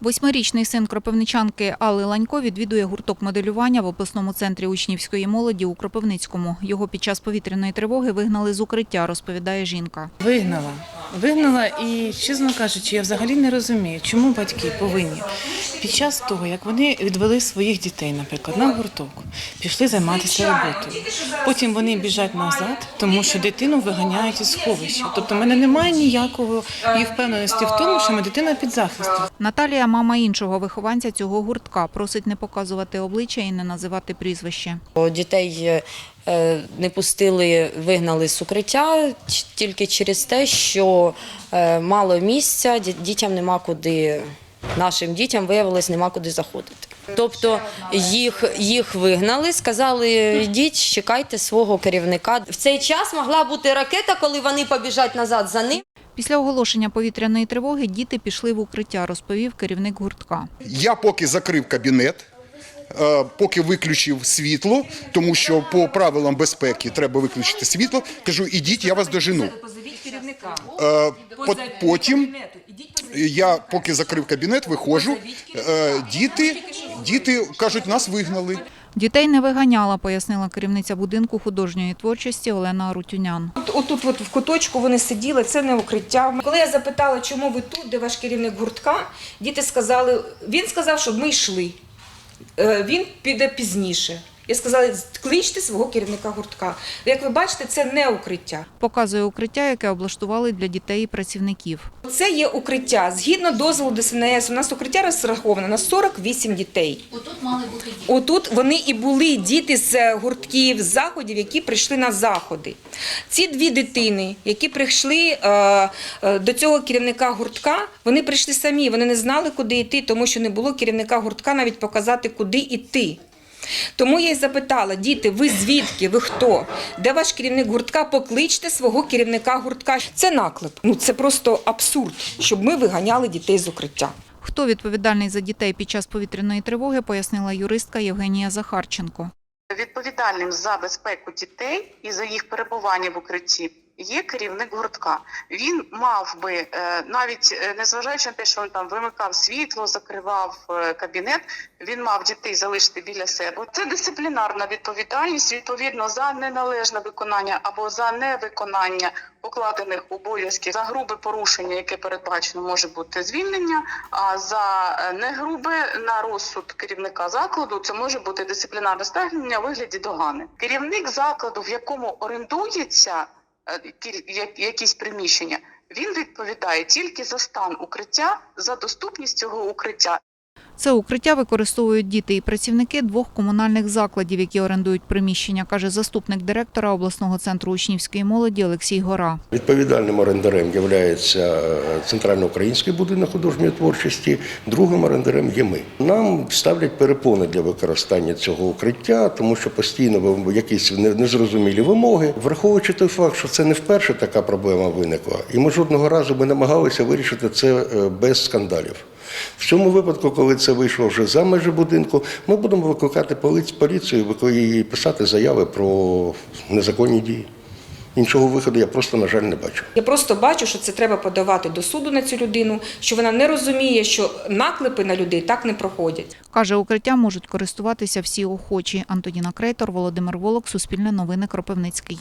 Восьмирічний син кропивничанки Алли Ланько відвідує гурток моделювання в обласному центрі учнівської молоді у Кропивницькому. Його під час повітряної тривоги вигнали з укриття, розповідає жінка. Вигнала. Вигнала і, чесно кажучи, я взагалі не розумію, чому батьки повинні під час того, як вони відвели своїх дітей, наприклад, на гурток, пішли займатися роботою. Потім вони біжать назад, тому що дитину виганяють із сховища. Тобто, в мене немає ніякого її впевненості в тому, що моя дитина під захистом. Наталія, мама іншого вихованця цього гуртка, просить не показувати обличчя і не називати прізвище. Дітей е, не пустили, вигнали з укриття тільки через те, що е, мало місця, ді- дітям нема куди, нашим дітям виявилось нема куди заходити. Тобто їх, їх вигнали, сказали, йдіть, чекайте свого керівника. В цей час могла бути ракета, коли вони побіжать назад за ним. Після оголошення повітряної тривоги діти пішли в укриття, розповів керівник гуртка. Я поки закрив кабінет, е, поки виключив світло, тому що по правилам безпеки треба виключити світло. Кажу, ідіть, я вас дожену. Е, по- Потім я поки закрив кабінет, виходжу. е, Діти, діти кажуть, нас вигнали. Дітей не виганяла, пояснила керівниця будинку художньої творчості Олена Арутюнян. От- Отут от в куточку вони сиділи, це не укриття. Коли я запитала, чому ви тут, де ваш керівник гуртка, діти сказали, він сказав, щоб ми йшли. Е, Він піде пізніше. Я сказала, кличте свого керівника гуртка. Як ви бачите, це не укриття. Показує укриття, яке облаштували для дітей і працівників. Це є укриття. Згідно дозволу ДСНС, у нас укриття розраховане на 48 дітей. Отут мали бути діти. Отут вони і були діти з е, гуртків, з заходів, які прийшли на заходи. Ці дві дитини, які прийшли е, е, до цього керівника гуртка, вони прийшли самі. Вони не знали, куди йти, тому що не було керівника гуртка навіть показати, куди йти. Тому я й запитала, діти, ви звідки? Ви хто? Де ваш керівник гуртка? Покличте свого керівника гуртка. Це наклеп. Ну це просто абсурд, щоб ми виганяли дітей з укриття. Хто відповідальний за дітей під час повітряної тривоги, пояснила юристка Євгенія Захарченко. Відповідальним за безпеку дітей і за їх перебування в укритті є керівник гуртка. Він мав би е, навіть е, незважаючи на те, що він там вимикав світло, закривав е, кабінет. Він мав дітей залишити біля себе. Це дисциплінарна відповідальність відповідно за неналежне виконання або за невиконання покладених обов'язків за грубе порушення, яке передбачено, може бути звільнення. А за негрубе на розсуд керівника закладу це може бути дисциплінарне стягнення у вигляді догани. Керівник закладу, в якому орендується якісь приміщення, він відповідає тільки за стан укриття, за доступність цього укриття. Це укриття використовують діти і працівники двох комунальних закладів, які орендують приміщення, каже заступник директора обласного центру учнівської молоді Олексій Гора. Відповідальним орендарем є Центральноукраїнський будинок художньої творчості, другим орендарем є ми. Нам ставлять перепони для використання цього укриття, тому що постійно якісь незрозумілі вимоги. Враховуючи той факт, що це не вперше така проблема виникла, і ми жодного разу ми намагалися вирішити це е, без скандалів. В цьому випадку, коли це вийшло вже за межі будинку, ми будемо викликати поліц- поліцію і писати заяви про незаконні дії. Іншого виходу я просто, на жаль, не бачу. Я просто бачу, що це треба подавати до суду на цю людину, що вона не розуміє, що наклепи на людей так не проходять. Каже, укриття можуть користуватися всі охочі. Антоніна Крейтор, Володимир Волок, Суспільне новини, Кропивницький.